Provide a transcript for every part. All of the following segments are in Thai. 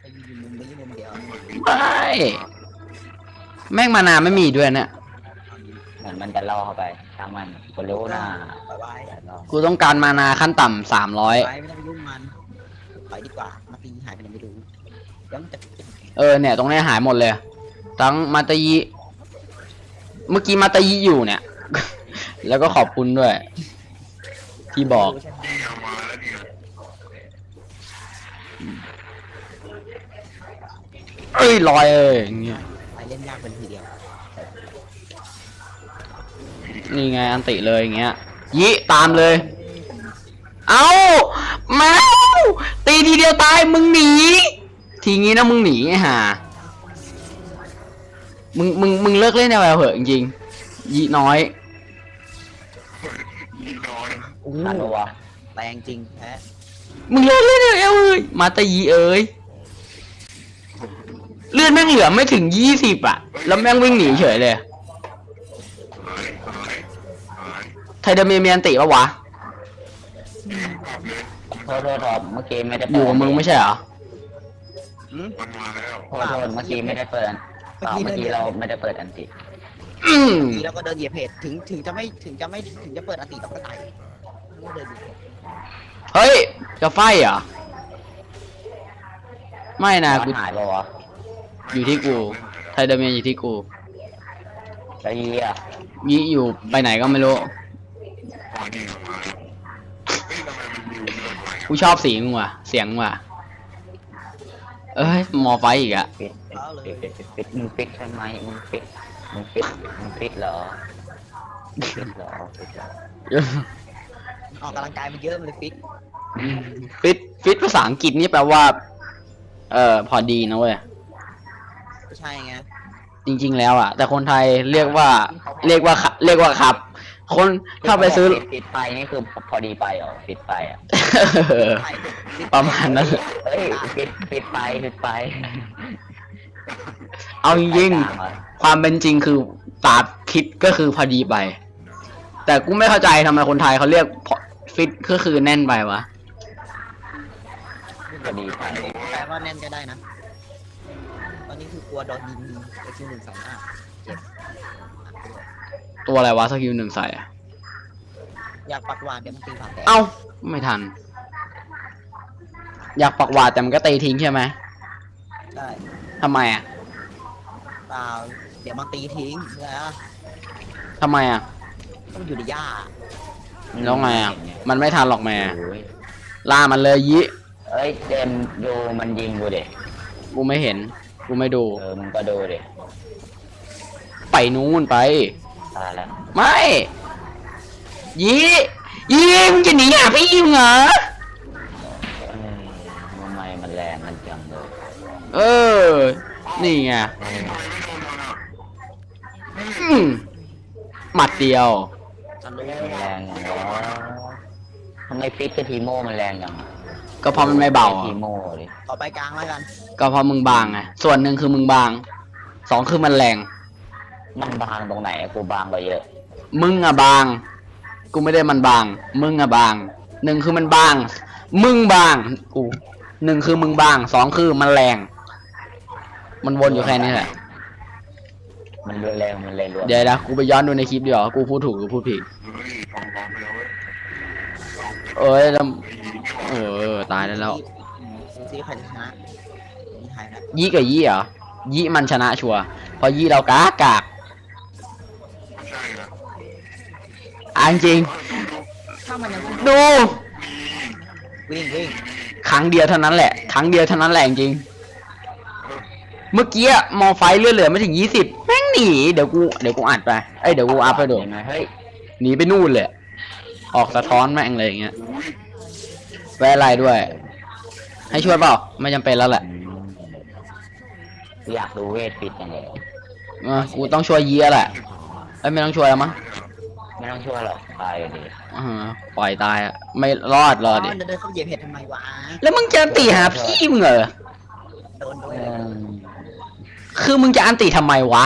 ไปยืนมุมนี้มุมเดียวไม่แม่งมานาไม่มีด้วยเนี่ยเหมือนมันจะล่อเข้าไปทางมันกูรู้นะปล่อยไว้แต่ล่อกูต้องการมานาขั้นต่ำสามร้อยไว้ไม่ต้องไปยุ่งมันปล่อยดีกว่ามาตีหายไปไหนไม่รู้เดี๋ยวมันจะเออเนี่ย ตรงเนี้ยหายหมดเลย ทั้งมาตายิเมื่อกี้มาตายิอยู่เนี่ย แล้วก็ขอบคุณด้วย ที่บอกใช่ไหม เอามาแล้วเนี่ยเอ้ยลอยเอ้ยอย่างเงี้ยไปเล่นยากเป็นทีเดียวนี่ไงอันติเลยอย่างเงี้ยยิตามเลย เอาแมวตีทีเดียวตายมึงหนี ทีงี้นะมึงหนีไอ้ห่ามึงมึงมึงเลิกเล่นแนวเหอะจริงๆยิน้อยนี่น้อยอู้ทันปะวะแรงจริงแพ้มึงเลิกเล่นแนวเอ้ยมาตายีเอ้ย เลือดแม่งเหลือไม่ถึงยี่สิบอะแล้วแม่งวิ่งหนีเฉยเลยหายหายหายไทเดเมียเมียนติปะวะกลับเลยโทษโทษโทษเมื่อกี้ไม่ได้อเปิดยู่กับมึงไม่ใช่เหรอ มันมาแล้วโทษโทษเมื่อกี้ไม่ได้เปิดเปล่าเมื่อกี้เราไม่ได้เปิดอันติอืมทีแล้วก็เดินเหยียบเพจถึงถึงจะไม่ถึงจะไม่ถึงจะเปิดอันติเราก็ตายก็เดินเหยียบเพจเฮ้ย จะไฟเหรอ ไม่นะมักูนหายปะวะ อยู่ที่กูไทเดเมียอยู่ที่กูแล้วยีอะยีอยู่ไปไหนก็ไม่รู้พอนี่ออกมาแล้วเฮ้ยทำไมมันอยู่เรื่องใหม่กูชอบสีมึงว่ะ เสียงมึงว่ะ เอ้ยมอไฟอีกอะปิดปิดปิดปิดปิดมึงปิดใช่ไหมมึงปิดมึงปิดมึงปิดเหรอปิดเหรอปิดเหรอออกกำลังกายมันเยอะมันเลยฟิต ฟิต ฟิตภาษาอังกฤษนี่แปลว่า เอ่อ พอดีนะเว้ยไม่ ใช่ไงจริง ๆ แล้วอะแต่คนไทยเรียกว่า เรียกว่าขะเรียกว่าครับ คนถ้าไปซื้อปิดปิดไปนี่คือพอดีไปเหรอปิดไปอะใช่ฟิตประมาณนั้นแหละเฮ้ยปิดปิดไปปิดไปเอาจริงไปกลาเหอๆความเป็นจริงคือตาคิดก็คือพอดีไป แต่กูไม่เข้าใจทำไมคนไทยเขาเรียกพอฟิตก็คือแน่นไปวะพอดีไปแปลว่าแน่นก็ได้นะ ตอนนี้คือกลัวโดนยิงไอคิวหนึ่งสองห้าเจ็บตัวอะไรวะสกิลหนึ่งใส่อะอยากปักหวานเดี๋ยวมันตีผ่านแต่เอ้าไม่ทัน อยากปักหวาดแต่มันก็ตีทิ้งใช่ไหมใช่ทำไมอะเปล่าเดี๋ยวมันตีทิ้งแล้วทำไมอะต้องอยู่ในหญ้าแล้วไงอะมันไม่ทันหรอกแม่โอ้ยล่ามันเลยยิเอ้ยเจมส์ดูมันยิงกูเด็กูไม่เห็น กูไม่ดู เออมึงก็ดูเด็ไปนู้นไป ตายแล้วไม่ยียีมึงจะหนีอะพี่มึงเหรอ เอ้ยทำไมมันแรงมันจังเลยเออ นี่ไงทำไมไม่โดนมันอะอืมหมัดเดียวจะรู้มันแรงอย่างวะทำไมฟิตกับทีโมมันแรงอย่าง ก็เพราะมันไม่เบาอะทีโมดิต่อไปกลางแล้วกันก็เพราะมึงบางไงส่วนหนึ่งคือมึงบางสองคือมันแรง มันบางตรงไหนอะกูบางกว่าเยอะมึงอะบาง กูไม่ได้มันบาง มึงอะบางหนึ่งคือมันบาง มึงบางกูหนึ่งคือมึงบางสองคือมันแรง มันวนอยู่แค่นี้แหละมันรวยแรงมันเลยรวมเดี๋ยวนะกูไปย้อนดูในคลิปดีกว่ากูพูดถูกหรือพูดผิด เฮ้ยฟองฟองไปแล้วเว้ยเอ้ยแล้วไอ้ยีนี่เออตายได้แล้วซูซี่ใครจะชนะนี่ไทยนะยี่กับยี่เหรอ ยี่มันชนะชัวร์เพราะยี่เรากากากไม่ใช่นะอะจริงถ้ามันยังดู วิ่งวิ่งครั้งเดียวเท่านั้นแหละ ครั้งเดียวเท่านั้นแหละจริงเมื่อกี้อะมอไฟเลื่อนเหลือไม่ถึงยี่สิบแม่งหนี เดี๋ยวกู เดี๋ยวกูอัดไป เอ้ย เดี๋ยวกูอัพไปดูเห็นไหมเฮ้ย หนีไปนู่นเลยอ อกสะท้อนแม่งเลยอย่างเงี้ยแวะอะไรด้วย ให้ช่วยเปล่า ไม่จำเป็นแล้วแหละอยากดูเวทปิดจังเลยเออกูต้องช่วยเยียแหละเอ้ยไม่ต้องช่วยแล้วมั้งไม่ต้องช่วยหรอกตายดิอ่าปล่อยตายอะไม่รอดรอดิเดินเดินเข้าเหยียบเห็ดทำไมวะ แล้วมึงจะตีหาพี่มึงเหรอ โดนโดนเออคือมึงจะอันติทำไมวะ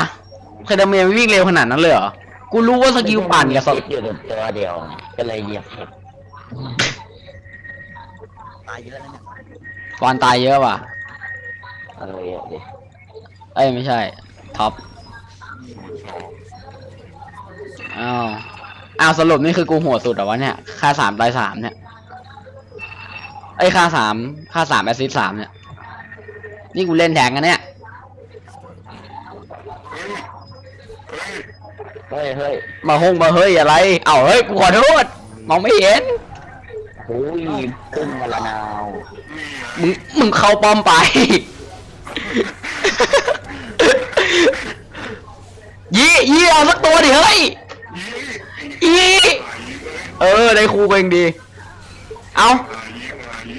เคยดาเมียวิ่งเร็วขนาดนั้นเลยเหรอ กูรู้ว่าสกิลปั่นกับสฟิตอยู่ตัวเดียวไงก็เลยเหยียบเห็ดตายเยอะแล้วเนี่ยฟอนตายเยอะว่ะ เออเยอะดิเอ้ยไม่ใช่ ท็อปสองอ้าว อ้าวสรุปนี่คือกูโหัวสุดเหรอวะเนี่ย ค่าสามตายสามเนี่ยไอ้ยค่าสามค่าสามแอสซิสสามเนี่ย นี่กูเล่นแทงกันเนี่ย เฮ้ยเฮ้ยเฮ้ยเฮ้ยมาฮงมาเฮ้ยอะไร เอ้าเฮ้ยกูขอโทษมองไม่เห็นโอ้ยครึ่งกันละนาวนี่ไงมึงมึงเข้าป้อมไป ยี่ยี่เอาสักตัวดิเฮ้ยยี่ยี่หายเลยเออ ได้ครูเองดี เอาหายยี่หายยี่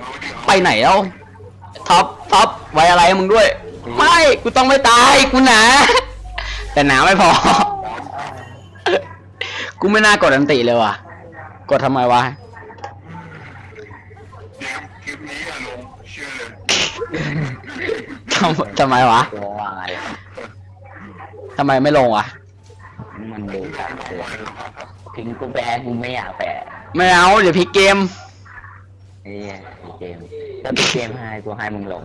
เอาดิไปไหนแล้วท็อปท็อปไว้อะไรให้มึงด้วย ไม่ กูต้องไม่ตาย กูหนา แต่หนาไม่พอ กูไม่น่ากดอันติเลยว่ะ กดทำไมวะ เกมคลิปนี้อะลงเชื่อเลยทำทำไมวะตัววายทำไมไม่ลงวะ มันดูกันเลยถึงกูแพ้กูไม่อยากแพ้ไม่เอา เดี๋ยวพลิกเกม ไอ้เหี้ยไอ้เกมถ้าเป็นเกมให้กูให้มึงลง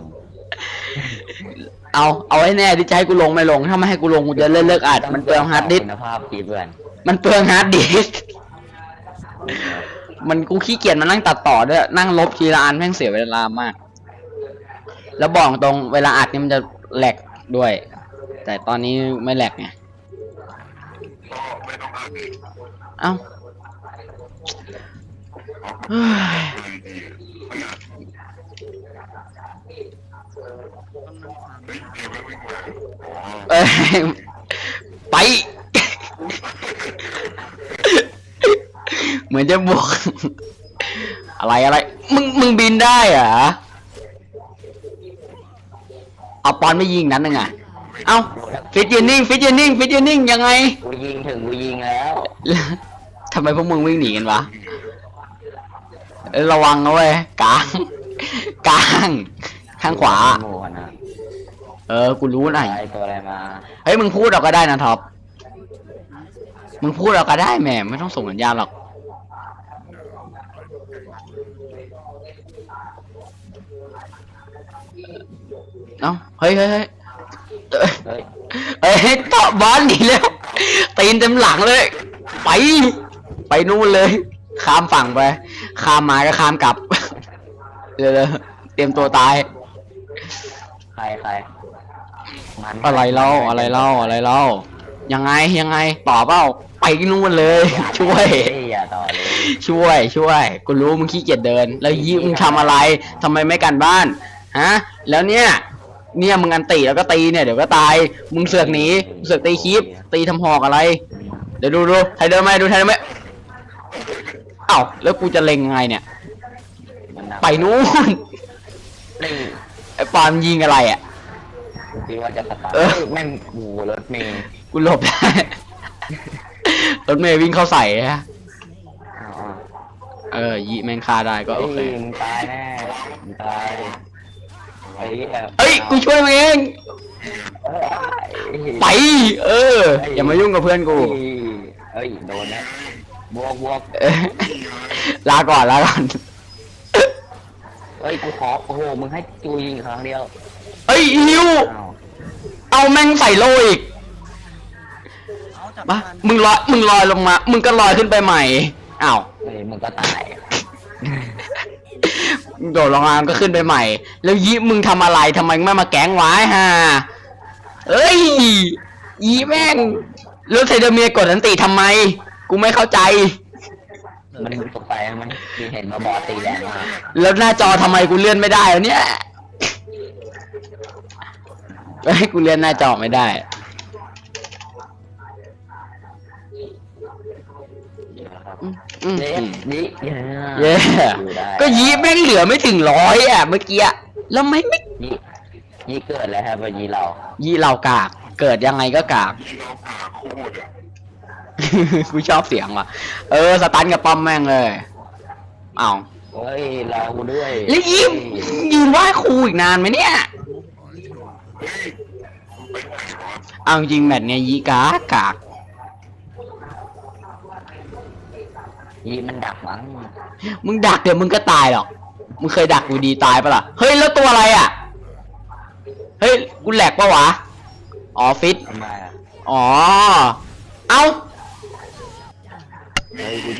เอา เอาให้แน่ที่จะให้กูลงไม่ลง ถ้าไม่ให้กูลงกูจะเลิกเลิกอัด มันเปลืองฮาร์ดดิสก์คุณภาพคลิปเพื่อน มันเปลืองฮาร์ดดิสก์มันกูขี้เกียจมานั่งตัดต่อด้วย นั่งลบทีละอันแม่งเสียเวลามาก แล้วบอกตรงเวลาอัดนี่มันจะแหลกด้วย แต่ตอนนี้ไม่แหลกไงเอ้าเฮ้ยไป เหมือนจะบวก อะไรอะไร มึงมึงบินได้เหรอเอาปอนไม่ยิงนั้นนึงอะเอาฟิตยืนนิ่งฟิตยืนนิ่งฟิตยืนนิ่งยังไง กูยิงถึงกูยิงแล้วทำไมพวกมึงวิ่งหนีกันวะเอ้ยระวังนะเว้ยกลางกลางข้างขวาหมูนะเออ กูรู้หน่อย ไอตัวอะไรมาเฮ้ยมึงพูดเราก็ได้นะท็อป มึงพูดเราก็ได้แหม่ไม่ต้องส่งสัญญาณหรอก เอ้าเฮ้ยเฮ้ยเฮ้ยเอ้ยเฮ้ยเอ้ยเตาะบอลหนีแล้วตีนเต็มหลังเลย ไป ไปนู่นเลย ข้ามฝั่งไป ข้ามมาก็ข้ามกลับเดี๋ยวๆเตรียมตัวตาย ใครใครมันอะไรเล่าอะไรเล่าอะไรเล่ายังไงยังไงต่อเปล่าไปนู่นเลย ช่วย เฮ้ยอย่าต่อเลย ช่วย ช่วยกูรู้มึงขี้เกียจเดิน แล้วยี่มึงทำอะไรทำไมไม่กันบ้านฮะแล้วเนี่ย เนี่ยมึงอันตีแล้วก็ตีเนี่ยเดี๋ยวก็ตายมึงเสือกหนีมึงเสือกตีคลิปตีทำหอกอะไร เดี๋ยวดูดูไทยเดินไหมดูไทยเดินไหมเอ้าแล้วกูจะเล็งไงเนี่ย มันหนักไปนู่นนี่ไอ้ปอนยิงอะไรอะกูคิดว่าจะสตาร์ทเออเฮ้ยแม่งโอ้โหรถเมย์กูหลบได้ รถเมย์วิ่งเข้าใส่ฮะอ้าวอ้าว เออยีแม่งฆ่าได้ก็โอเค ฮ้ยมึงตายแน่มึงตายไอ้เหี้ยเฮ้ย กูช่วยมึงเอง เอ้ยไป เออ อย่ามายุ่งกับเพื่อนกู เอ้ยโดนนะบวกบวกเอ้ยลาก่อนลาก่อนเอ้ยกูขอโอ้โหมึงให้จูยิงครั้งเดียวเฮ้ยฮิว อ้าวเอาแม่งใส่โลอีกเอาจับมา มันมึงลอย มึงลอยลงมา มึงก็ลอยขึ้นไปใหม่ อ้าวเฮ้ยมึงก็ตายโดดลงมาก็ขึ้นไปใหม่ แล้วยีมึงทำอะไรทำไมไม่มาแก๊งไว้ฮะเอ้ยยีแม่งแล้วไทเดอร์เมียกดอันติทำไม กูไม่เข้าใจ มันตกไปมันมีเห็นมาบอสตีแรงมากแล้วหน้าจอทำไมกูเลื่อนไม่ได้วะเนี่ยเฮ้ยกูเลื่อนหน้าจอไม่ได้ อืมอืมเย้อืมนี่เย้อยู่ได้ก็ยีแม่งเหลือไม่ถึงร้อยอะเมื่อกี้อะแล้วไม่ไม่ยี่ยี่เกิดแล้วครับวันนี้เรายีเรากาก เกิดยังไงก็กากที่เราผ่าโคตรอะกูชอบเสียงว่ะ เออ สตันกับป้อมแม่งเลยเอา เฮ้ยรอกูด้วยแล้วยียืนไหว้ครูอีกนานไหมเนี่ยเฮ้ยไปไหนวะเอาจริงแมตช์เนี่ยยีกากกาก ยี่มันดักมั้งมึงดักเดี๋ยวมึงก็ตายหรอก มึงเคยดักกูดีตายปะล่ะ เฮ้ยแล้วตัวอะไรอะ เฮ้ยกูแหลกปะวะ อ๋อฟิตทำไมอะอ๋อ เอ้าเฮ้ยกู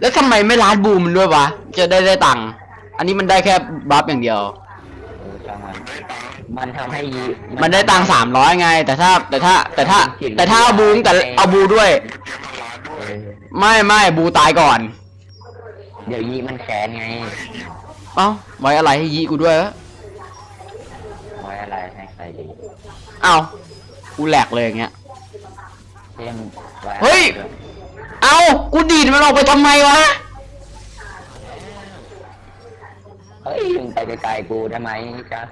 แล้วทำไมไม่ร้านบูมมันด้วยวะ จะได้ได้ตังค์ อันนี้มันได้แค่บัฟอย่างเดียว เออช่างมันได้ตังค์มันทำให้ยีมันได้ตังสามร้อยไง แต่ถ้าแต่ถ้าแต่ถ้าแต่ถ้าเอาบูมแต่เอาบูด้วย ไม่ไม่บูตายก่อน เดี๋ยวยีมันแค้นไง เอ้าไว้อะไรให้ยีกูด้วยวะไว้อะไรให้ใครดีเอ้ากูแหลกเลยอย่างเงี้ย เช่นไว้เฮ้ยเอ้ากูดีดมันออกไปทำไมวะ เฮ้ยมึงไปไกลๆกูทำไมจ๊ะ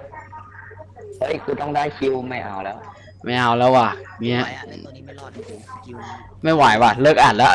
เฮ้ย กูต้องได้คิวไม่เอาแล้ว ไม่เอาแล้วว่ะไม่เงี้ยไหวอะไอ้ตัวนี้ไม่รอดจริงๆสกิล ไม่ไหวว่ะ เลิกอ่านแล้ว